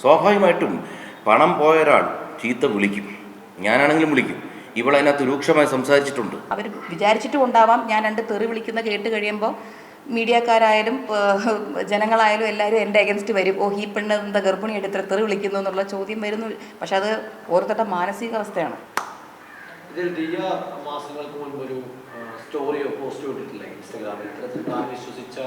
സ്വാഭാവികമായിട്ടും പണം പോയ ഒരാൾ ചീത്ത വിളിക്കും. ഞാനാണെങ്കിലും വിളിക്കും. ഇവൾ അതിനകത്ത് രൂക്ഷമായി സംസാരിച്ചിട്ടുണ്ട്. അവർ വിചാരിച്ചിട്ടും ഉണ്ടാവാം ഞാൻ രണ്ട് തെറി വിളിക്കുന്ന കേട്ട് കഴിയുമ്പോൾ മീഡിയക്കാരായാലും ജനങ്ങളായാലും എല്ലാവരും എന്റെ അഗൻസ്റ്റ് വരും. ഓ ഈ പെണ്ണ് എന്താ ഗർഭിണിയായിട്ട് ഇത്ര തെറി വിളിക്കുന്നു എന്നുള്ള ചോദ്യം വരുന്നു. പക്ഷെ അത് ഓരോരുത്തരുടെ മാനസികാവസ്ഥയാണ് ഇതിൽ ദിയ മാസങ്ങൾക്ക് മുൻപ് ഒരു സ്റ്റോറിയോ പോസ്റ്റോ ഇട്ടിട്ടില്ല ഇൻസ്റ്റാഗ്രാമിൽ? ഇത്തരത്തിൽ താൻ വിശ്വസിച്ച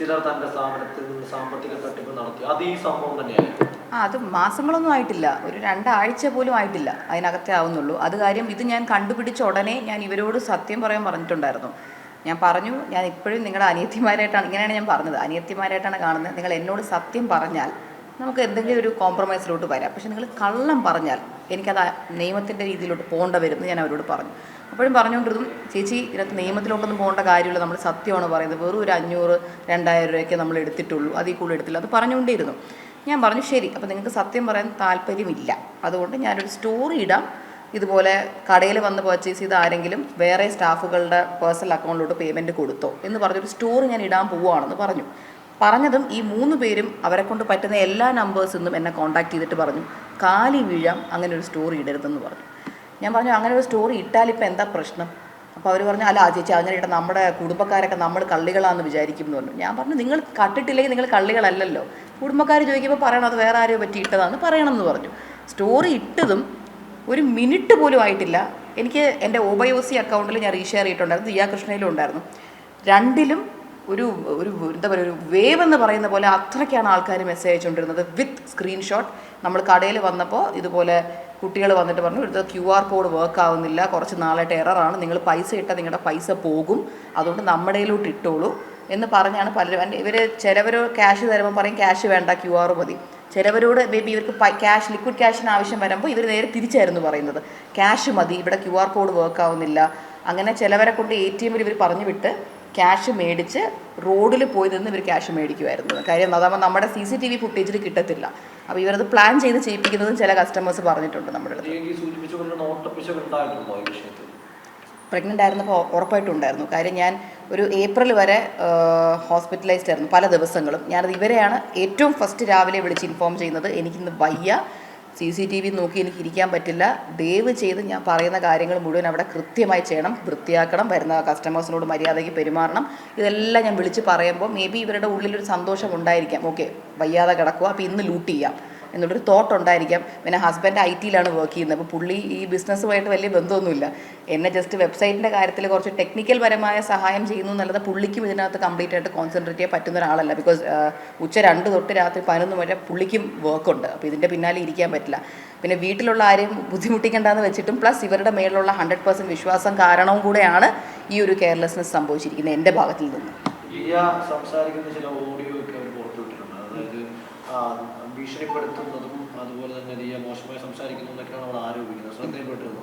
ചിലർ തന്റെ സ്ഥാപനത്തിൽ നിന്ന് സാമ്പത്തിക തട്ടിപ്പ് നടത്തി. അത് ഈ സംഭവം തന്നെയായിരുന്നു ആ അത് മാസങ്ങളൊന്നും ആയിട്ടില്ല. ഒരു രണ്ടാഴ്ച പോലും ആയിട്ടില്ല അതിനകത്തേ ആവുന്നുള്ളൂ. അത് കാര്യം ഇത് ഞാൻ കണ്ടുപിടിച്ച ഉടനെ ഞാൻ ഇവരോട് സത്യം പറയാൻ പറഞ്ഞിട്ടുണ്ടായിരുന്നു. ഞാൻ പറഞ്ഞു ഞാൻ ഇപ്പോഴും നിങ്ങളുടെ അനിയത്തിമാരായിട്ടാണ് ഇങ്ങനെയാണ് ഞാൻ പറഞ്ഞത്. അനിയത്തിമാരായിട്ടാണ് കാണുന്നത്. നിങ്ങൾ എന്നോട് സത്യം പറഞ്ഞാൽ നമുക്ക് എന്തെങ്കിലും ഒരു കോംപ്രമൈസിലോട്ട് വരാം. പക്ഷെ നിങ്ങൾ കള്ളം പറഞ്ഞാൽ എനിക്കത് നിയമത്തിന്റെ രീതിയിലോട്ട് പോകേണ്ട വരുമെന്ന് ഞാൻ അവരോട് പറഞ്ഞു. അപ്പോഴും പറഞ്ഞുകൊണ്ടിരുന്നു ചേച്ചി ഇതിനകത്ത് നിയമത്തിലോട്ടൊന്നും പോകേണ്ട കാര്യമില്ല. നമ്മൾ സത്യമാണ് പറയുന്നത്. വെറും ഒരു അഞ്ഞൂറ് രണ്ടായിരം രൂപയൊക്കെ നമ്മൾ എടുത്തിട്ടുള്ളൂ. അതിൽ കൂടുതൽ എടുത്തില്ല. അത് പറഞ്ഞുകൊണ്ടേയിരുന്നു. ഞാൻ പറഞ്ഞു ശരി അപ്പോൾ നിങ്ങൾക്ക് സത്യം പറയാൻ താല്പര്യമില്ല. അതുകൊണ്ട് ഞാനൊരു സ്റ്റോറി ഇടാം. ഇതുപോലെ കടയിൽ വന്ന് പർച്ചേസ് ചെയ്ത ആരെങ്കിലും വേറെ സ്റ്റാഫുകളുടെ പേഴ്സണൽ അക്കൗണ്ടിലോട്ട് പേയ്മെന്റ് കൊടുത്തോ എന്ന് പറഞ്ഞൊരു സ്റ്റോറി ഞാൻ ഇടാൻ പോവുകയാണെന്ന് പറഞ്ഞു. പറഞ്ഞതും ഈ മൂന്ന് പേരും അവരെ കൊണ്ട് പറ്റുന്ന എല്ലാ നമ്പേഴ്സിൽ നിന്നും എന്നെ കോൺടാക്ട് ചെയ്തിട്ട് പറഞ്ഞു കാലി വീഴാം അങ്ങനെ ഒരു സ്റ്റോറി ഇടരുതെന്ന് പറഞ്ഞു. ഞാൻ പറഞ്ഞു അങ്ങനെ ഒരു സ്റ്റോറി ഇട്ടാൽ ഇപ്പം എന്താ പ്രശ്നം? അപ്പോൾ അവർ പറഞ്ഞു അല്ല ആ ചേച്ചി അങ്ങനെ ഇട്ട നമ്മുടെ കുടുംബക്കാരൊക്കെ നമ്മൾ കള്ളികളാണെന്ന് വിചാരിക്കും എന്ന് പറഞ്ഞു. ഞാൻ പറഞ്ഞു നിങ്ങൾ കട്ടിട്ടില്ലെങ്കിൽ നിങ്ങൾ കള്ളികളല്ലല്ലോ. കുടുംബക്കാർ ചോദിക്കുമ്പോൾ പറയണം അത് വേറെ ആരെയോ പറ്റി ഇട്ടതാന്ന് പറയണം എന്ന് പറഞ്ഞു. സ്റ്റോറി ഇട്ടതും ഒരു മിനിറ്റ് പോലും ആയിട്ടില്ല. എനിക്ക് എന്റെ ഒബയോസി അക്കൗണ്ടിൽ ഞാൻ റീഷെയർ ചെയ്തിട്ടുണ്ടായിരുന്നു ദിയാ കൃഷ്ണയിലും ഉണ്ടായിരുന്നു. രണ്ടിലും ഒരു ഒരു എന്താ പറയുക ഒരു വേവ് എന്ന് പറയുന്ന പോലെ അത്രയ്ക്കാണ് ആൾക്കാർ മെസ്സേജ് അയച്ചുകൊണ്ടിരുന്നത് വിത്ത് സ്ക്രീൻഷോട്ട് നമ്മൾ കടയിൽ വന്നപ്പോൾ ഇതുപോലെ കുട്ടികൾ വന്നിട്ട് പറഞ്ഞു ഇത് ക്യു ആർ കോഡ് വർക്ക് ആവുന്നില്ല. കുറച്ച് നാളായിട്ട് എററാണ് നിങ്ങൾ പൈസ ഇട്ടാൽ നിങ്ങളുടെ പൈസ പോകും. അതുകൊണ്ട് നമ്മുടെയിലോട്ട് ഇട്ടോളൂ. എന്ന് പറഞ്ഞാണ് പലരും. ഇവർ ചിലവർ ക്യാഷ് തരുമ്പോൾ പറയും ക്യാഷ് വേണ്ട ക്യു ആർ മതി. ചിലവരോട് മേ ബി ഇവർക്ക് ക്യാഷ് ലിക്വിഡ് ക്യാഷിന് ആവശ്യം വരുമ്പോൾ ഇവർ നേരെ തിരിച്ചായിരുന്നു പറയുന്നത്. ക്യാഷ് മതി. ഇവിടെ ക്യു ആർ കോഡ് വർക്ക് ആവുന്നില്ല. അങ്ങനെ ചിലവരെ കൊണ്ട് എ ടി എമ്മിൽ ഇവർ പറഞ്ഞു വിട്ട് ക്യാഷ് മേടിച്ച് റോഡിൽ പോയി നിന്ന് ഇവർ ക്യാഷ് മേടിക്കുമായിരുന്നു കാര്യം അതാകുമ്പോൾ നമ്മുടെ സി സി ടി വി ഫുട്ടേജിൽ കിട്ടത്തില്ല. അപ്പോൾ ഇവരത് പ്ലാൻ ചെയ്ത് ചെയ്യിപ്പിക്കുന്നതും ചില കസ്റ്റമേഴ്സ് പറഞ്ഞിട്ടുണ്ട് നമ്മുടെ അടുത്ത്. പ്രഗ്നന്റ് ആയിരുന്നപ്പോൾ ഉറപ്പായിട്ടും ഉണ്ടായിരുന്നു. കാര്യം ഞാൻ ഒരു ഏപ്രിൽ വരെ ഹോസ്പിറ്റലൈസ്ഡ് ആയിരുന്നു പല ദിവസങ്ങളും. ഞാനത് ഇവരെയാണ് ഏറ്റവും ഫസ്റ്റ് രാവിലെ വിളിച്ച് ഇൻഫോം ചെയ്യുന്നത്. എനിക്കിന്ന് വയ്യ. സി സി ടി വി നോക്കി എനിക്ക് ഇരിക്കാൻ പറ്റില്ല. ദയവ് ചെയ്ത് ഞാൻ പറയുന്ന കാര്യങ്ങൾ മുഴുവൻ അവിടെ കൃത്യമായി ചെയ്യണം വൃത്തിയാക്കണം വരുന്ന കസ്റ്റമേഴ്സിനോട് മര്യാദയ്ക്ക് പെരുമാറണം. ഇതെല്ലാം ഞാൻ വിളിച്ച് പറയുമ്പോൾ മേ ബി ഇവരുടെ ഉള്ളിലൊരു സന്തോഷം ഉണ്ടായിരിക്കാം ഓക്കെ വയ്യാതെ കിടക്കുക അപ്പോൾ ഇന്ന് ലൂട്ട് ചെയ്യാം. എന്നുള്ളൊരു തോട്ട് ഉണ്ടായിരിക്കാം. പിന്നെ ഹസ്ബൻഡ് ഐ ടിയിലാണ് വർക്ക് ചെയ്യുന്നത്. അപ്പോൾ പുള്ളി ഈ ബിസിനസ്സുമായിട്ട് വലിയ ബന്ധമൊന്നുമില്ല. എന്നെ ജസ്റ്റ് വെബ്സൈറ്റിന്റെ കാര്യത്തിൽ കുറച്ച് ടെക്നിക്കൽ പരമായ സഹായം ചെയ്യുന്നു എന്നുള്ളത് പുള്ളിക്കും ഇതിനകത്ത് കംപ്ലീറ്റ് ആയിട്ട് കോൺസെൻട്രേറ്റ് ചെയ്യാൻ പറ്റുന്ന ഒരാളല്ല. ബിക്കോസ് ഉച്ച രണ്ട് തൊട്ട് രാത്രി പതിനൊന്ന് വരെ പുള്ളിക്കും വർക്കുണ്ട് അപ്പോൾ ഇതിന്റെ പിന്നാലെ ഇരിക്കാൻ പറ്റില്ല. പിന്നെ വീട്ടിലുള്ള ആരെയും ബുദ്ധിമുട്ടിക്കേണ്ടെന്ന് വെച്ചിട്ടും പ്ലസ് ഇവരുടെ മേലുള്ള ഹൺഡ്രഡ് പെർസെന്റ് വിശ്വാസം കാരണവും കൂടെയാണ് ഈ ഒരു കെയർലെസ്നെസ് സംഭവിച്ചിരിക്കുന്നത് എന്റെ ഭാഗത്തിൽ നിന്ന്. സംസാരിക്കുന്ന ചില ഓഡിയോ ഒക്കെ പുറത്തുവിട്ടിട്ടുണ്ട്. അതായത് ഭീഷണിപ്പെടുത്തുന്നതും അതുപോലെ തന്നെ മോശമായി ആരോപിക്കുന്നത്.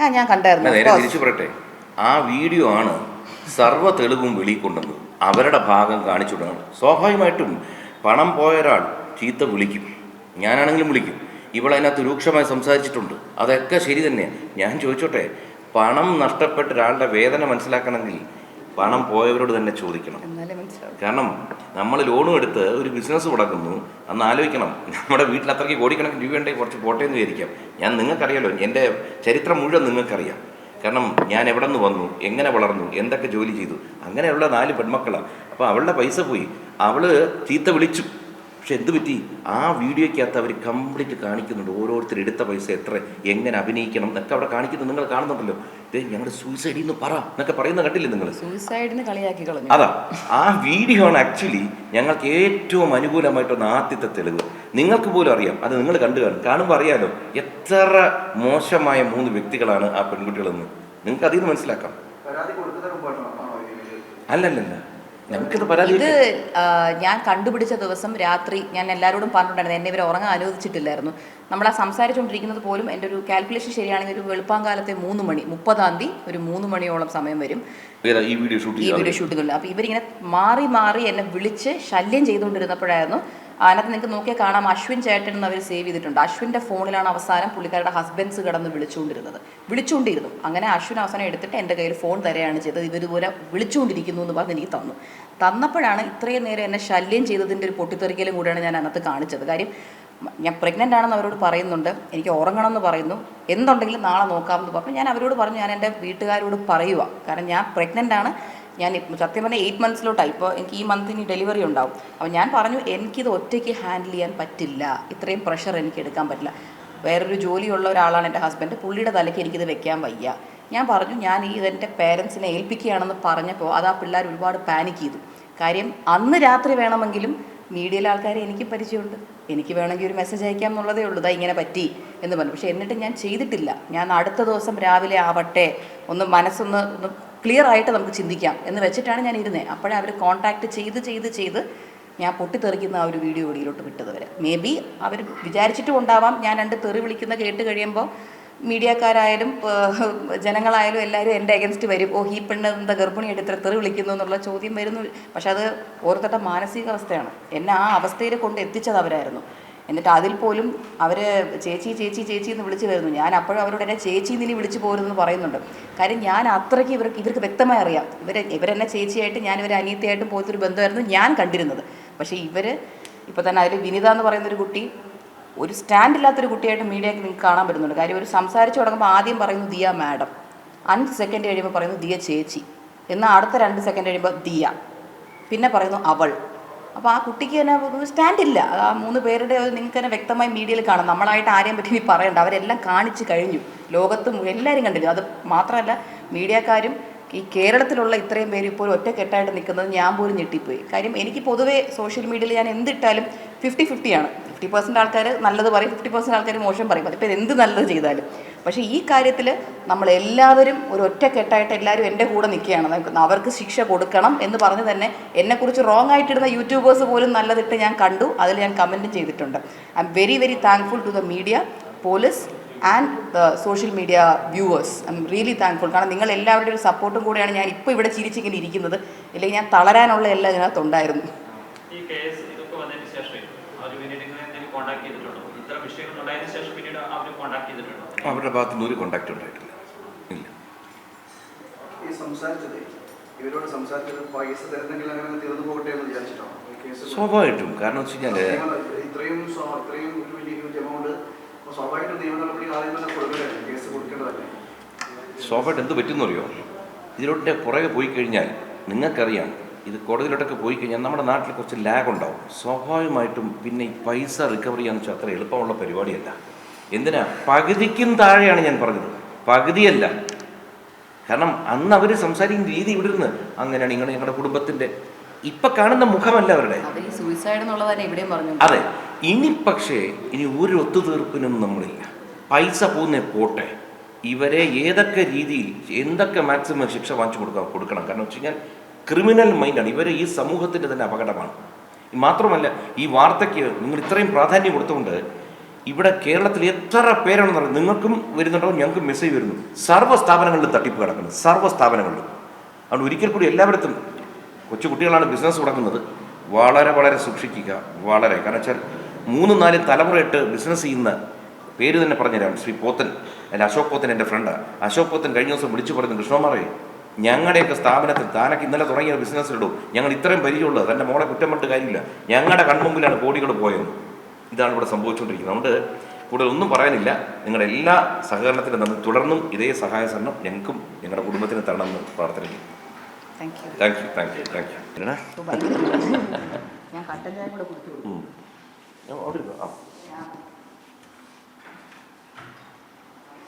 ആ ഞാൻ കണ്ടായിരുന്നു. നേരെ തിരിച്ചു പറയട്ടെ. ആ വീഡിയോ ആണ് സർവ തെളിവും വെളിക്കൊണ്ടത് അവരുടെ ഭാഗം കാണിച്ചു വിടണം സ്വാഭാവികമായിട്ടും പണം പോയ ഒരാൾ ചീത്ത വിളിക്കും. ഞാനാണെങ്കിലും വിളിക്കും. ഇവൾ അതിനകത്ത് രൂക്ഷമായി സംസാരിച്ചിട്ടുണ്ട്. അതൊക്കെ ശരി തന്നെയാണ് ഞാൻ ചോദിച്ചോട്ടെ പണം നഷ്ടപ്പെട്ട ഒരാളുടെ വേദന മനസ്സിലാക്കണമെങ്കിൽ പണം പോയവരോട് തന്നെ ചോദിക്കണം. കാരണം നമ്മൾ ലോണും എടുത്ത് ഒരു ബിസിനസ് തുടങ്ങുന്നു അന്ന് ആലോചിക്കണം. നമ്മുടെ വീട്ടിൽ അത്രയ്ക്ക് കോടിക്കണക്കിന് രൂപയുണ്ടെങ്കിൽ കുറച്ച് പോട്ടെ എന്ന് വിചാരിക്കാം. ഞാൻ നിങ്ങൾക്കറിയാലോ എന്റെ ചരിത്രം മുഴുവൻ നിങ്ങൾക്കറിയാം. കാരണം ഞാൻ എവിടെ നിന്ന് വന്നു എങ്ങനെ വളർന്നു എന്തൊക്കെ ജോലി ചെയ്തു അങ്ങനെയുള്ള നാല് പെൺമക്കളാണ് അപ്പോൾ അവളുടെ പൈസ പോയി. അവൾ ചീത്ത വിളിച്ചു. പക്ഷെ എന്ത് പറ്റി? ആ വീഡിയോയ്ക്കകത്ത് അവർ കംപ്ലീറ്റ് കാണിക്കുന്നുണ്ട്. ഓരോരുത്തർ എടുത്ത പൈസ എത്ര എങ്ങനെ അഭിനയിക്കണം എന്നൊക്കെ അവിടെ കാണിക്കുന്നു നിങ്ങൾ കാണുന്നുണ്ടല്ലോ. ഇതേ ഞങ്ങളുടെ സൂയിസൈഡിൽ നിന്ന് പറ എന്നൊക്കെ പറയുന്ന കണ്ടില്ലേ നിങ്ങൾ സൂയിസൈഡിന് കളിയാക്കി കളഞ്ഞു. അതാ ആ വീഡിയോ ആണ് ആക്ച്വലി ഞങ്ങൾക്ക് ഏറ്റവും അനുകൂലമായിട്ടൊന്ന് ആദ്യത്തെ തെളിവ്. നിങ്ങൾക്ക് പോലും അറിയാം. അത് നിങ്ങൾ കണ്ടു കാണും. കാണുമ്പോൾ അറിയാലോ എത്ര മോശമായ മൂന്ന് വ്യക്തികളാണ് ആ പെൺകുട്ടികളെന്ന്. നിങ്ങൾക്ക് അതിൽ നിന്ന് മനസ്സിലാക്കാം. അല്ലല്ലല്ല. ഇത് ഞാൻ കണ്ടുപിടിച്ച ദിവസം രാത്രി ഞാൻ എല്ലാവരോടും പറഞ്ഞിട്ടുണ്ടായിരുന്നു. എന്നെ ഇവരെ ഉറങ്ങാൻ അനുവദിച്ചിട്ടില്ലായിരുന്നു. നമ്മൾ ആ സംസാരിച്ചുകൊണ്ടിരിക്കുന്നത് പോലും എന്റെ ഒരു കാൽക്കുലേഷൻ ശരിയാണെങ്കിൽ ഒരു വെളുപ്പാങ്കാലത്തെ മൂന്ന് മണി മുപ്പതാം തീയതി ഒരു മൂന്ന് മണിയോളം സമയം വരും. ഈ വീഡിയോ ഷൂട്ട് ഈ വീഡിയോ ഷൂട്ട് ചെയ്തുകൊണ്ട് അപ്പോൾ ഇവരിങ്ങനെ മാറി മാറി എന്നെ വിളിച്ച് ശല്യം ചെയ്തുകൊണ്ടിരുന്നപ്പോഴായിരുന്നു അതിനകത്ത് നിങ്ങൾക്ക് നോക്കിയാൽ കാണാം അശ്വിൻ ചേട്ടൻ എന്ന് അവർ സേവ് ചെയ്തിട്ടുണ്ട്. അശ്വിന്റെ ഫോണിലാണ് അവസാനം പുള്ളിക്കാരുടെ ഹസ്ബൻഡ്സ് കിടന്ന് വിളിച്ചുകൊണ്ടിരുന്നത്. വിളിച്ചുകൊണ്ടിരുന്നു. അങ്ങനെ അശ്വിൻ അവസാനം എടുത്തിട്ട് എന്റെ കയ്യിൽ ഫോൺ തരികയാണ് ചെയ്തത്. ഇവരിതുപോലെ വിളിച്ചുകൊണ്ടിരിക്കുന്നു എന്ന് പറഞ്ഞ് എനിക്ക് തന്നു. തന്നപ്പോഴാണ് ഇത്രയും നേരം എന്നെ ശല്യം ചെയ്തതിന്റെ ഒരു പൊട്ടിത്തെറിക്കലും കൂടിയാണ് ഞാൻ അതിനകത്ത് കാണിച്ചത്. കാര്യം ഞാൻ പ്രഗ്നന്റ് ആണെന്ന് അവരോട് പറയുന്നുണ്ട്. എനിക്ക് ഉറങ്ങണമെന്ന് പറയുന്നു. എന്തുണ്ടെങ്കിലും നാളെ നോക്കാമെന്ന് പറഞ്ഞു. ഞാൻ അവരോട് പറഞ്ഞു ഞാൻ എന്റെ വീട്ടുകാരോട് പറയുക കാരണം ഞാൻ പ്രഗ്നന്റ് ആണ്. ഞാൻ സത്യം പറഞ്ഞാൽ എയ്റ്റ് മന്ത്സിലോട്ടായി ഇപ്പോൾ എനിക്ക് ഈ മന്തിന് ഡെലിവറി ഉണ്ടാവും. അപ്പോൾ ഞാൻ പറഞ്ഞു എനിക്കിത് ഒറ്റയ്ക്ക് ഹാൻഡിൽ ചെയ്യാൻ പറ്റില്ല. ഇത്രയും പ്രഷർ എനിക്ക് എടുക്കാൻ പറ്റില്ല. വേറൊരു ജോലിയുള്ള ഒരാളാണ് എന്റെ ഹസ്ബൻഡ് പുള്ളിയുടെ തലയ്ക്ക് എനിക്കിത് വെക്കാൻ വയ്യ. ഞാൻ പറഞ്ഞു ഞാൻ ഈ ഇതെന്റെ പേരൻസിനെ ഏൽപ്പിക്കുകയാണെന്ന് പറഞ്ഞപ്പോൾ അത് ആ പിള്ളേർ ഒരുപാട് പാനിക് ചെയ്തു. കാര്യം അന്ന് രാത്രി വേണമെങ്കിലും മീഡിയയിലെ ആൾക്കാരെ എനിക്ക് പരിചയമുണ്ട്. എനിക്ക് വേണമെങ്കിൽ ഒരു മെസ്സേജ് അയക്കാം എന്നുള്ളതേ ഉള്ളൂ. ഇതാ ഇങ്ങനെ പറ്റി. എന്ന് പറഞ്ഞു. പക്ഷേ എന്നിട്ട് ഞാൻ ചെയ്തിട്ടില്ല. ഞാൻ അടുത്ത ദിവസം രാവിലെ ആവട്ടെ. ഒന്ന് മനസ്സൊന്ന് ഒന്ന് ക്ലിയർ ആയിട്ട് നമുക്ക് ചിന്തിക്കാം എന്ന് വെച്ചിട്ടാണ് ഞാൻ ഇരുന്നത് അപ്പോഴേ അവർ കോൺടാക്ട് ചെയ്ത് ചെയ്ത് ചെയ്ത് ഞാൻ പൊട്ടിത്തെറിക്കുന്ന ആ ഒരു വീഡിയോ വെളിയിലോട്ട് വിട്ടത് വരെ മേ ബി അവർ വിചാരിച്ചിട്ടും ഉണ്ടാവാം. ഞാൻ രണ്ട് തെറി വിളിക്കുന്ന കേട്ട് കഴിയുമ്പോൾ മീഡിയക്കാരായാലും ജനങ്ങളായാലും എല്ലാവരും എന്റെ അഗൻസ്റ്റ് വരും. ഓ ഈ പെണ്ണ് എന്താ ഗർഭിണിയായിട്ട് ഇത്ര തെറി വിളിക്കുന്നു എന്നുള്ള ചോദ്യം വരുന്നു. പക്ഷെ അത് ഓർത്തട്ട മാനസികാവസ്ഥയാണ്. എന്നെ ആ അവസ്ഥയിൽ കൊണ്ട് എത്തിച്ചത് അവരായിരുന്നു. എന്നിട്ട് അതിൽ പോലും അവർ ചേച്ചി ചേച്ചി ചേച്ചി എന്ന് വിളിച്ചു വരുന്നു. ഞാൻ അപ്പോഴും അവരോട് എന്നെ ചേച്ചി നിനി വിളിച്ചു പോരുന്നു പറയുന്നുണ്ട്. കാര്യം ഞാൻ അത്രയ്ക്ക് ഇവർക്ക് ഇവർക്ക് വ്യക്തമായി അറിയാം. ഇവരെ ഇവരെന്നെ ചേച്ചിയായിട്ട് ഞാൻ ഇവരെ അനിയത്തിയായിട്ടും പോലത്തൊരു ബന്ധമായിരുന്നു ഞാൻ കണ്ടിരുന്നത്. പക്ഷേ ഇവർ ഇപ്പോൾ തന്നെ അതിൽ വിനിത എന്ന് പറയുന്നൊരു കുട്ടി ഒരു സ്റ്റാൻഡ് ഇല്ലാത്തൊരു കുട്ടിയായിട്ട് മീഡിയയ്ക്ക് നിങ്ങൾക്ക് കാണാൻ പറ്റുന്നുണ്ട്. കാര്യം ഒരു സംസാരിച്ച് തുടങ്ങുമ്പോൾ ആദ്യം പറയുന്നു ദിയ മാഡം. അഞ്ച് സെക്കൻഡ് കഴിയുമ്പോൾ പറയുന്നു ദിയ ചേച്ചി. എന്നാൽ അടുത്ത രണ്ട് സെക്കൻഡ് കഴിയുമ്പോൾ ദിയ. പിന്നെ പറയുന്നു അവൾ. അപ്പോൾ ആ കുട്ടിക്ക് തന്നെ സ്റ്റാൻഡ് ഇല്ല. ആ മൂന്ന് പേരുടെ നിങ്ങൾക്ക് തന്നെ വ്യക്തമായി മീഡിയയിൽ കാണാം. നമ്മളായിട്ട് ആരെയും പറ്റി ഇനി പറയണ്ട. അവരെല്ലാം കാണിച്ചു കഴിഞ്ഞു. ലോകത്ത് എല്ലാവരും കണ്ടിരുന്നു അത് മാത്രമല്ല മീഡിയക്കാരും ഈ കേരളത്തിലുള്ള ഇത്രയും പേര് ഇപ്പോൾ ഒറ്റക്കെട്ടായിട്ട് നിൽക്കുന്നത് ഞാൻ പോലും ഞെട്ടിപ്പോയി. കാര്യം എനിക്ക് പൊതുവേ സോഷ്യൽ മീഡിയയിൽ ഞാൻ എന്തിട്ടാലും ഫിഫ്റ്റി ഫിഫ്റ്റിയാണ് ഫിഫ്റ്റി പെർസെന്റ് ആൾക്കാർ നല്ലത് പറയും ഫിഫ്റ്റി പെർസെന്റ് ആൾക്കാർ മോശം പറയും. അതിപ്പോൾ എന്ത് നല്ലത് ചെയ്താലും. പക്ഷേ ഈ കാര്യത്തിൽ നമ്മളെല്ലാവരും ഒരു ഒറ്റക്കെട്ടായിട്ട് എല്ലാവരും എന്റെ കൂടെ നിൽക്കുകയാണ്. അവർക്ക് ശിക്ഷ കൊടുക്കണം എന്ന് പറഞ്ഞ് തന്നെ എന്നെക്കുറിച്ച് റോങ് ആയിട്ടിടുന്ന യൂട്യൂബേഴ്സ് പോലും നല്ലതിട്ട് ഞാൻ കണ്ടു. അതിൽ ഞാൻ കമന്റ് ചെയ്തിട്ടുണ്ട്. I'm very very thankful to the media police and the social media viewers I'm really thankful കാരണം നിങ്ങൾ എല്ലാവരുടെയും ഒരു സപ്പോർട്ടും കൂടെയാണ് ഞാൻ ഇപ്പോൾ ഇവിടെ ചിരിച്ചിങ്ങനെ ഇരിക്കുന്നത്. അല്ലെങ്കിൽ ഞാൻ തളരാനുള്ള എല്ലാം ഇതിനകത്തുണ്ടായിരുന്നു. ഈ കേസ് ഇതൊക്കെ വന്നതിന് ശേഷം അവർ കോൺടാക്ട് ചെയ്തിട്ടുണ്ടോ ഇത്ര വിഷയങ്ങൾ ഉണ്ടായതിനു ശേഷം പിന്നീട് അവർ കോൺടാക്ട് ചെയ്തിട്ടുണ്ടോ അവരുടെ ഭാഗത്തു നിന്ന് ഒരു കോണ്ടാക്ട് ഉണ്ടായിട്ടില്ല. ഇല്ല. ഇവരോട് സംസാരിച്ചത് പൈസ തരുന്നെങ്കിൽ അങ്ങനെ തീർന്നു പോകട്ടെ എന്ന് വിചാരിച്ചിട്ടാണ് ഈ സ്വാഭാവികമായിട്ടും കാരണം വെച്ച് കഴിഞ്ഞാൽ ഇത്രയും ഇത്രയും ഒരു വലിയ ഹ്യൂജ് എമൗണ്ട് സ്വാഭാവികമായിട്ടും നിയമ നടപടി ആദ്യം തന്നെ കൊടുക്കേണ്ടതല്ലേ കേസ് കൊടുക്കേണ്ടതല്ലേ സ്വാഭാവികമായിട്ട് എന്ത് പറ്റുമെന്ന് അറിയോ ഇതിലോട്ട് പുറകെ പോയി കഴിഞ്ഞാൽ നിങ്ങൾക്കറിയാം ഇത് കോടതിയിലോട്ടൊക്കെ പോയി കഴിഞ്ഞാൽ നമ്മുടെ നാട്ടിൽ കുറച്ച് ലാഗ് ഉണ്ടാവും. സ്വാഭാവികമായിട്ടും പിന്നെ ഈ പൈസ റിക്കവർ ചെയ്യാന്ന് വെച്ചാൽ അത്ര എളുപ്പമുള്ള പരിപാടിയല്ല. എന്തിനാ? പകുതിക്കും താഴെയാണ് ഞാൻ പറഞ്ഞത്. പകുതിയല്ല. കാരണം അന്ന് അവർ സംസാരിക്കുന്ന രീതി ഇവിടെ ഇരുന്ന് അങ്ങനെയാണ് നിങ്ങൾ ഞങ്ങളുടെ കുടുംബത്തിന്റെ. ഇപ്പൊ കാണുന്ന മുഖമല്ല അവരുടെ. അതെ ഇനി പക്ഷേ ഇനി ഒരു ഒത്തുതീർപ്പിനും നമ്മളില്ല. പൈസ പോകുന്ന പോട്ടെ. ഇവരെ ഏതൊക്കെ രീതിയിൽ എന്തൊക്കെ മാക്സിമം ശിക്ഷ വാങ്ങിച്ചു കൊടുക്കാൻ കൊടുക്കണം. കാരണം വെച്ച് കഴിഞ്ഞാൽ ക്രിമിനൽ മൈൻഡാണ് ഇവരെ ഈ സമൂഹത്തിന്റെ തന്നെ അപകടമാണ്. മാത്രമല്ല ഈ വാർത്തയ്ക്ക് നിങ്ങൾ ഇത്രയും പ്രാധാന്യം കൊടുത്തുകൊണ്ട് ഇവിടെ കേരളത്തിൽ എത്ര പേരാണെന്ന് പറയുന്നത് നിങ്ങൾക്കും വരുന്നുണ്ടാവും ഞങ്ങൾക്കും മെസ്സേജ് വരുന്നു. സർവ സ്ഥാപനങ്ങളിലും തട്ടിപ്പ് കിടക്കുന്നു. സർവ സ്ഥാപനങ്ങളിലും. അതുകൊണ്ട് ഒരിക്കൽ കൂടി എല്ലാവരും കൊച്ചു കുട്ടികളാണ് ബിസിനസ് തുടങ്ങുന്നത്. വളരെ വളരെ സൂക്ഷിക്കുക. വളരെ. കാരണം വെച്ചാൽ മൂന്നും നാലും തലമുറയിട്ട് ബിസിനസ് ചെയ്യുന്ന പേര് തന്നെ പറഞ്ഞുതരാം. ശ്രീ പോത്തൻ അല്ല അശോക് പോത്തൻ എന്റെ ഫ്രണ്ടാണ് അശോക് പോത്തൻ കഴിഞ്ഞ ദിവസം വിളിച്ചു പറഞ്ഞു കൃഷ്ണകുമാറേ ഞങ്ങളുടെയൊക്കെ സ്ഥാപനത്തിൽ താനൊക്കെ ഇന്നലെ തുടങ്ങിയ ബിസിനസ്സിലിടും ഞങ്ങൾ ഇത്രയും പരിചയമുള്ളത്. തന്റെ മോളെ കുറ്റം പറഞ്ഞിട്ട് കാര്യമില്ല. ഞങ്ങളുടെ കൺമുമ്പിലാണ് കോടികൾ പോയത്. ഇതാണ് ഇവിടെ സംഭവിച്ചുകൊണ്ടിരിക്കുന്നത്. അതുകൊണ്ട് കൂടുതൽ ഒന്നും പറയാനില്ല. നിങ്ങളുടെ എല്ലാ സഹകരണത്തിനും നന്ദി തുടർന്നും ഇതേ സഹായ സഹകരണം ഞങ്ങൾക്കും ഞങ്ങളുടെ കുടുംബത്തിന് തരണമെന്ന് പ്രാർത്ഥന ചെയ്യും thank you thank you thank you ഞാൻ കട്ടൻ ചായ കൂടെ കുടിച്ചു